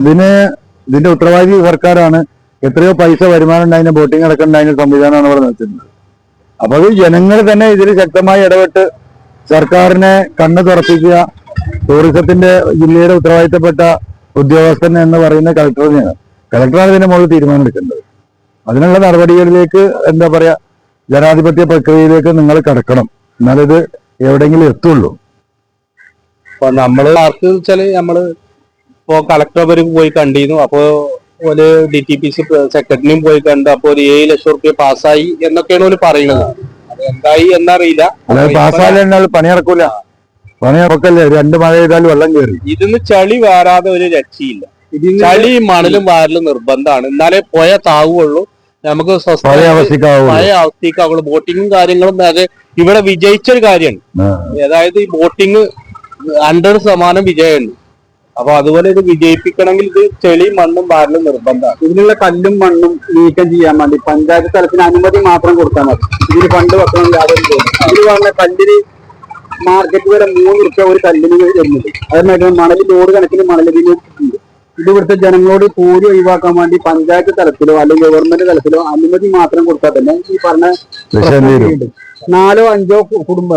ഇതിന് ഇതിന്റെ ഉത്തരവാദി സർക്കാരാണ്. എത്രയോ പൈസ വരുമാനം ഉണ്ടായിരുന്ന ബോട്ടിംഗ് അടക്കം ഉണ്ടായിരുന്ന സംവിധാനമാണ് ഇവിടെ നിർത്തുന്നത് അപ്പൊ അത് ജനങ്ങൾ തന്നെ ഇതിൽ ശക്തമായി ഇടപെട്ട് സർക്കാരിനെ കണ്ണു തുറപ്പിക്കുക ടൂറിസത്തിന്റെ ജില്ലയുടെ ഉത്തരവാദിത്തപ്പെട്ട ഉദ്യോഗസ്ഥൻ എന്ന് പറയുന്ന കളക്ടർ തന്നെയാണ് കളക്ടറാണ് ഇതിന്റെ മുകളിൽ തീരുമാനമെടുക്കേണ്ടത്. അതിനുള്ള നടപടികളിലേക്ക് എന്താ പറയാ ജനാധിപത്യ പ്രക്രിയയിലേക്ക് നിങ്ങൾ കടക്കണം. എന്നാലിത് എവിടെയെങ്കിലും എത്തുള്ളൂ. അപ്പൊ നമ്മൾ ആർക്ക് വെച്ചാൽ നമ്മൾ ഇപ്പോ കളക്ടർ പോയി കണ്ടിരുന്നു. അപ്പോ ഒരു ഡി ടി പി സി സെക്രട്ടറിയും പോയി കണ്ടു അപ്പൊ ഒരു ഏഴ് ലക്ഷം റുപ്യ പാസ്സായി എന്നൊക്കെയാണ് ഓൽ പറയുന്നത്. അത് എന്തായി എന്നറിയില്ല. പാസ്സായാലും പാസ്സായാൽ പണി നടക്കൂല. പണി നടക്കല്ലേ? രണ്ട് മഴ പെയ്താൽ വെള്ളം കയറി ഇതിന്ന് ചളി വാരാതെ ഒരു രക്ഷയില്ല. ചളി മണലും വാരലും നിർബന്ധമാണ്. എന്നാലേ പോയ താവുള്ളൂ നമുക്ക് പഴയ അവസ്ഥക്കാവുള്ളൂ ബോട്ടിങ്ങും കാര്യങ്ങളും അത് ഇവിടെ വിജയിച്ചൊരു കാര്യമാണ്. അതായത് ഈ ബോട്ടിങ് ഹൺഡ്രഡ് ശതമാനം വിജയമുണ്ട്. അപ്പൊ അതുപോലെ ഇത് വിജയിപ്പിക്കണമെങ്കിൽ ഇത് ചെളി മണ്ണും വാരലും നിർബന്ധമാണ്. ഇതിനുള്ള കല്ലും മണ്ണും നീക്കം ചെയ്യാൻ വേണ്ടി പഞ്ചായത്ത് തലത്തിന് അനുമതി മാത്രം കൊടുത്താൽ മതി. ഇതിന് പണ്ട് വെക്കണം യാതൊരു. ഇതിന് പറഞ്ഞ കല്ലിന് മാർക്കറ്റ് വരെ മൂന്ന് റുപ്യ ഒരു കല്ലിന് വരുന്നത്. അതേമാതിരി മണലി ലോഡ് കണക്കിന് മണൽ ഇതിന്. ഇത് ഇവിടുത്തെ ജനങ്ങളോട് കൂലി ഒഴിവാക്കാൻ വേണ്ടി പഞ്ചായത്ത് തലത്തിലോ അല്ലെങ്കിൽ ഗവൺമെന്റ് തലത്തിലോ അനുമതി മാത്രം കൊടുത്താൽ തന്നെ ഈ പറഞ്ഞ നാലോ അഞ്ചോ കുടുംബ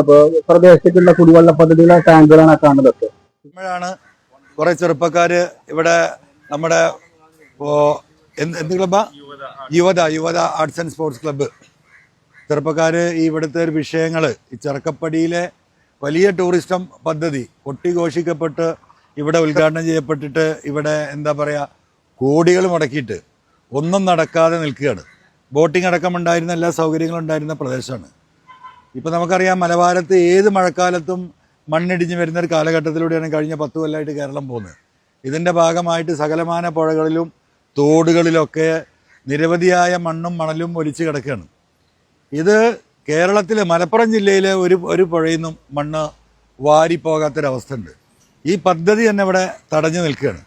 പ്രദേശത്തുള്ള കുടിവെള്ള പദ്ധതികളെ ടാങ്കുകളാണ് കാണുന്നതൊക്കെ ാണ് കുറെ ചെറുപ്പക്കാര് ഇവിടെ നമ്മുടെ എന്ത് ക്ലബ്ബാ Yuvatha Yuvatha arts and sports club. ചെറുപ്പക്കാര് ഈ ഇവിടുത്തെ ഒരു വിഷയങ്ങൾ ഈ ചെറുക്കപ്പടിയിലെ വലിയ ടൂറിസ്റ്റം പദ്ധതി കൊട്ടിഘോഷിക്കപ്പെട്ട് ഇവിടെ ഉദ്ഘാടനം ചെയ്യപ്പെട്ടിട്ട് ഇവിടെ എന്താ പറയുക കോടികൾ മുടക്കിയിട്ട് ഒന്നും നടക്കാതെ നിൽക്കുകയാണ്. ബോട്ടിംഗ് അടക്കമുണ്ടായിരുന്ന എല്ലാ സൗകര്യങ്ങളും ഉണ്ടായിരുന്ന പ്രദേശമാണ്. ഇപ്പം നമുക്കറിയാം മലബാരത്ത് ഏത് മഴക്കാലത്തും മണ്ണിടിഞ്ഞ് വരുന്ന ഒരു കാലഘട്ടത്തിലൂടെയാണ് കഴിഞ്ഞ പത്ത് കൊല്ലമായിട്ട് കേരളം പോകുന്നത്. ഇതിന്റെ ഭാഗമായിട്ട് സകലമാന പുഴകളിലും തോടുകളിലൊക്കെ നിരവധിയായ മണ്ണും മണലും ഒലിച്ച് കിടക്കുകയാണ്. ഇത് കേരളത്തിലെ മലപ്പുറം ജില്ലയിലെ ഒരു ഒരു പുഴയിൽ നിന്നും മണ്ണ് വാരിപ്പോകാത്തൊരവസ്ഥ ഉണ്ട് ഈ പദ്ധതി തന്നെ ഇവിടെ തടഞ്ഞു നിൽക്കുകയാണ്.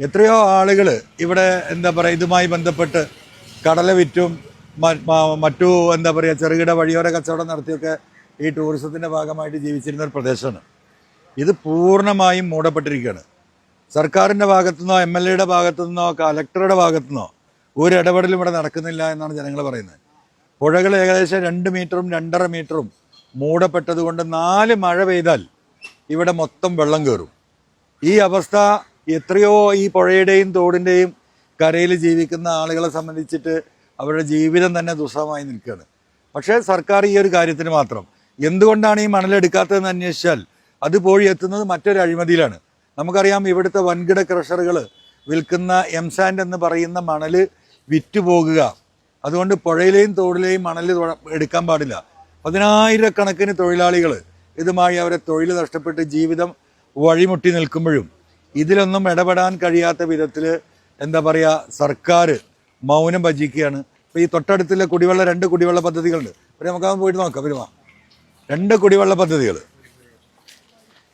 എത്രയോ ആളുകൾ ഇവിടെ എന്താ പറയുക ഇതുമായി ബന്ധപ്പെട്ട് കടല വിറ്റും മറ്റു എന്താ പറയുക ചെറുകിട വഴിയോര കച്ചവടം നടത്തിയൊക്കെ ഈ ടൂറിസത്തിന്റെ ഭാഗമായിട്ട് ജീവിച്ചിരുന്ന ഒരു പ്രദേശമാണ്. ഇത് പൂർണമായും മൂടപ്പെട്ടിരിക്കുകയാണ്. സർക്കാരിന്റെ ഭാഗത്തുനിന്നോ എം എൽ എയുടെ ഭാഗത്തുനിന്നോ കലക്ടറുടെ ഭാഗത്തുനിന്നോ ഒരു ഇടപെടലും ഇവിടെ നടക്കുന്നില്ല എന്നാണ് ജനങ്ങൾ പറയുന്നത്. പുഴകൾ ഏകദേശം രണ്ട് മീറ്ററും രണ്ടര മീറ്ററും മൂടപ്പെട്ടത് കൊണ്ട് നാല് മഴ പെയ്താൽ ഇവിടെ മൊത്തം വെള്ളം കയറും ഈ അവസ്ഥ എത്രയോ ഈ പുഴയുടെയും തോടിന്റെയും കരയിൽ ജീവിക്കുന്ന ആളുകളെ സംബന്ധിച്ചിട്ട് അവരുടെ ജീവിതം തന്നെ ദുസ്സഹമായി നിൽക്കുകയാണ്. പക്ഷേ സർക്കാർ ഈ ഒരു കാര്യത്തിന് മാത്രം എന്തുകൊണ്ടാണ് ഈ മണലെടുക്കാത്തതെന്ന് അന്വേഷിച്ചാൽ അത് പോയി എത്തുന്നത് മറ്റൊരു അഴിമതിയിലാണ്. നമുക്കറിയാം ഇവിടുത്തെ വൻകിട ക്രഷറുകൾ വിൽക്കുന്ന എം സാൻഡ് എന്ന് പറയുന്ന മണൽ വിറ്റുപോകുക. അതുകൊണ്ട് പുഴയിലെയും തോടിലെയും മണൽ എടുക്കാൻ പാടില്ല. പതിനായിരക്കണക്കിന് തൊഴിലാളികൾ ഇതുമായി അവരെ തൊഴിൽ നഷ്ടപ്പെട്ട് ജീവിതം വഴിമുട്ടി നിൽക്കുമ്പോഴും ഇതിലൊന്നും ഇടപെടാൻ കഴിയാത്ത വിധത്തിൽ എന്താ പറയുക സർക്കാർ മൗനം ഭജിക്കുകയാണ്. ഇപ്പോൾ ഈ തൊട്ടടുത്തുള്ള കുടിവെള്ള രണ്ട് കുടിവെള്ള പദ്ധതികളുണ്ട്. അപ്പോൾ നമുക്കത് പോയിട്ട് നോക്കാം. വരുമാ? രണ്ട് കുടിവെള്ള പദ്ധതികൾ.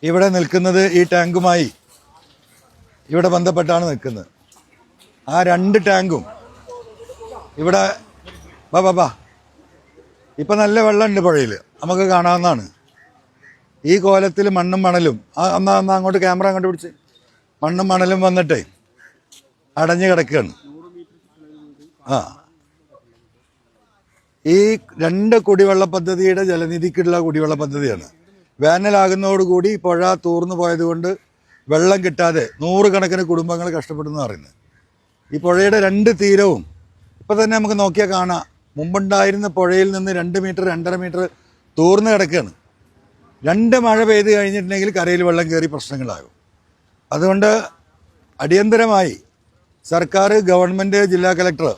ഇവിടെ നിൽക്കുന്നത് ഈ ടാങ്കുമായി ഇവിടെ ബന്ധപ്പെട്ടാണ് നിൽക്കുന്നത്. ആ രണ്ട് ടാങ്കും ഇവിടെ ബാ ബാ ബാ ഇപ്പം നല്ല വെള്ളമുണ്ട് പുഴയിൽ. നമുക്ക് കാണാവുന്നതാണ്. ഈ കോലത്തിൽ മണ്ണും മണലും ആ എന്നാ എന്നാ അങ്ങോട്ട് ക്യാമറ അങ്ങോട്ട് പിടിച്ച്. മണ്ണും മണലും വന്നിട്ടേ അടഞ്ഞു കിടക്കുകയാണ്. ആ. ഈ രണ്ട് കുടിവെള്ള പദ്ധതിയുടെ ജലനിധിക്കുള്ള കുടിവെള്ള പദ്ധതിയാണ്. വേനലാകുന്നതോടുകൂടി പുഴ തൂർന്നു പോയതുകൊണ്ട് വെള്ളം കിട്ടാതെ നൂറുകണക്കിന് കുടുംബങ്ങൾ കഷ്ടപ്പെടുന്നു പറയുന്നത്. ഈ പുഴയുടെ രണ്ട് തീരവും ഇപ്പം തന്നെ നമുക്ക് നോക്കിയാൽ കാണാം. മുമ്പുണ്ടായിരുന്ന പുഴയിൽ നിന്ന് രണ്ട് മീറ്റർ രണ്ടര മീറ്റർ തൂർന്ന് കിടക്കുകയാണ്. രണ്ട് മഴ പെയ്ത് കഴിഞ്ഞിട്ടുണ്ടെങ്കിൽ കരയിൽ വെള്ളം കയറി പ്രശ്നങ്ങളാകും. അതുകൊണ്ട് അടിയന്തരമായി സർക്കാർ ഗവൺമെന്റ് ജില്ലാ കലക്ടർ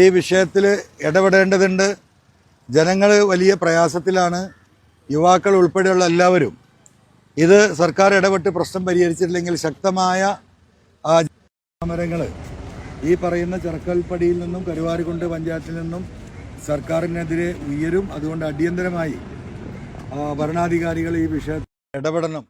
ഈ വിഷയത്തിൽ ഇടപെടേണ്ടതുണ്ട്. ജനങ്ങൾ വലിയ പ്രയാസത്തിലാണ്. യുവാക്കൾ ഉൾപ്പെടെയുള്ള എല്ലാവരും ഇത് സർക്കാർ ഇടപെട്ട് പ്രശ്നം പരിഹരിച്ചിട്ടില്ലെങ്കിൽ ശക്തമായ സമരങ്ങൾ ഈ പറയുന്ന ചെറുക്കൽപ്പടിയിൽ നിന്നും കരുവാരുകൊണ്ട് പഞ്ചായത്തിൽ നിന്നും സർക്കാരിനെതിരെ ഉയരും. അതുകൊണ്ട് അടിയന്തരമായി ഭരണാധികാരികൾ ഈ വിഷയത്തിൽ ഇടപെടണം.